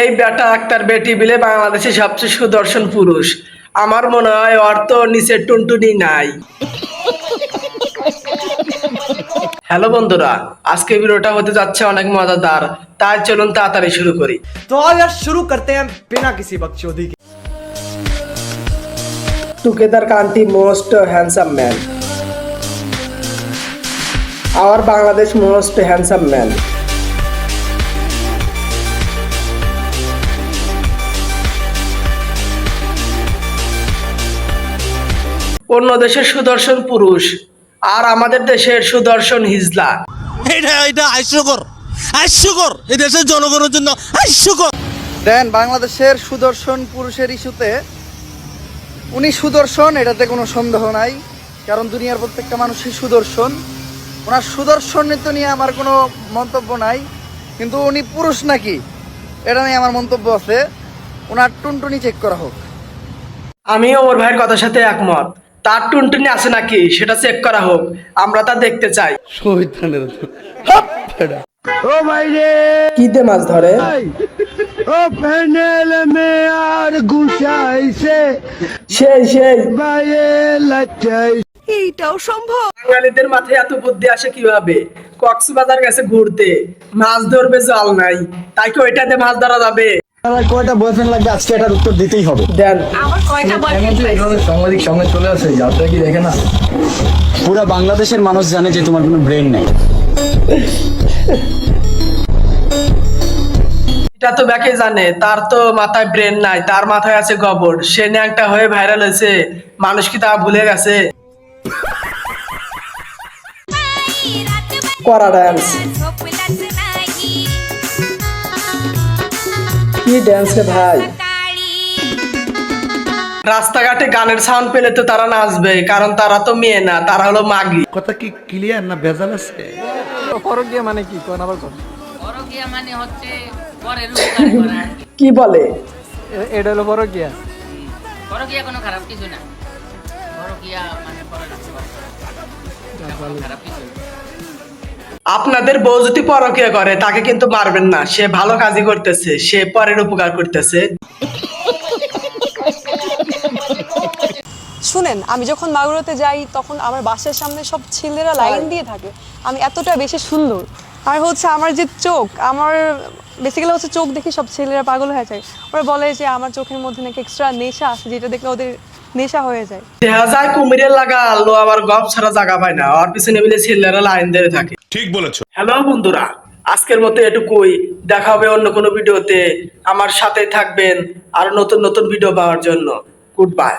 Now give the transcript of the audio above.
এই বেটা আক্তার বেটি বিলে বাংলাদেশের সবচেয়ে সুদর্শন পুরুষ। আমার মনে হয় অর্থ নিচে টুনটুনি নাই। হ্যালো বন্ধুরা আজকে ভিডিওটা হতে যাচ্ছে অনেক মজাদার। তাই চলুন তাড়াতাড়ি শুরু করি। তো আর শুরু করতে হ্যাঁ বিনা কিছু বকচোদি কে টুকেদার কান্তি most handsome man. Our Bangladesh most handsome man. অন্য দেশের সুদর্শন পুরুষ আর আমাদের দেশের সুদর্শন হিজলা। এটা এটা হাস্যকর হাস্যকর। এই দেশের জনগণের জন্য হাস্যকর। দেন বাংলাদেশের সুদর্শন পুরুষের ইস্যুতে উনি সুদর্শন এটাতে কোনো সন্দেহ নাই কারণ দুনিয়ার প্রত্যেকটা মানুষই সুদর্শন। ওনার সুদর্শনিত নিয়ে আমার কোনো মন্তব্য নাই কিন্তু উনি পুরুষ নাকি এটা নিয়ে আমার মন্তব্য আছে। ওনার টুনটুনি চেক করা হোক। আমিও ওর ভাইয়ের কথার সাথে একমত। তার টুনটুনি আছে নাকি? সেটা চেক করা হোক। আমরা তা দেখতে চাই। কিতে মাছ ধরে? ও প্যানেল মে আর গুছাইছে। সেই সেই। বাইরে লাচাই বাঙালিদের মাথায় এত বুদ্ধি আসে কীভাবে? কক্সবাজার গেছে ঘুরতে। মাছ ধরবে জল নাই। তাই কি ওইটাতে মাছ ধরা যাবে? কয়টা বয়ফ্রেন্ড লাগবে? আজকে এটার উত্তর দিতেই হবে। দেন। সাংবাদিক সঙ্গে চলে আসে যাত্রা কি দেখে না? পুরো বাংলাদেশের মানুষ জানে যে তোমার কোনো ব্রেন নেই। এটা তো ব্যাকে জানে তার তো মাথায় ব্রেন নাই তার মাথায় আছে গবর। সে ন্যাংটা হয়ে ভাইরাল হয়েছে মানুষ কি তা ভুলে গেছে? করা ডান্স কি ড্যান্স রে ভাই। রাস্তাঘাটে গানের সাউন্ড পেলে তো তারা নাচবে কারণ তারা তো মেয়ে না তারা হলো মাগি। কথা কি ক্লিয়ার না ভেজাল আছে? পরকীয়া মানে হচ্ছে পরের উপকার করা। আর কি। কি বলে এটা হলো পরকীয়া? পরকীয়া কোনো খারাপ কিছু না। পরকীয়া মানে পরের উপকার কোনো খারাপ কিছু না। আপনাদের বউ যদি পরকিয়া করে তাকে কিন্তু মারবেন না। সে ভালো কাজই করতেছে সে পরের উপকার করতেছে। শুনেন আমি যখন মাগুরাতে যাই তখন আমার বাসার সামনে সব ছেলেরা লাইন দিয়ে থাকে। আমি এতটা বেশি সুন্দর। আর হচ্ছে আমার যে চোখ আমার বেসিক্যালি হচ্ছে চোখ দেখে সব ছেলেরা পাগল হয়ে যায়। ওরা বলে যে আমার চোখের মধ্যে নাকি এক্সট্রা নেশা আছে যেটা দেখলে ওদের নেশা হয়ে যায়। দেখা যায় কুমিরের লাগা আলো আবার গপ ছাড়া জায়গা পায় না আর পিছনে মিলে ছেলেরা লাইন ধরে থাকে। ঠিক বলেছ। হ্যালো বন্ধুরা আজকের মতো এটুকুই। দেখা হবে অন্য কোনো ভিডিওতে। আমার সাথে থাকবেন আর নতুন নতুন ভিডিও পাওয়ার জন্য। Good bye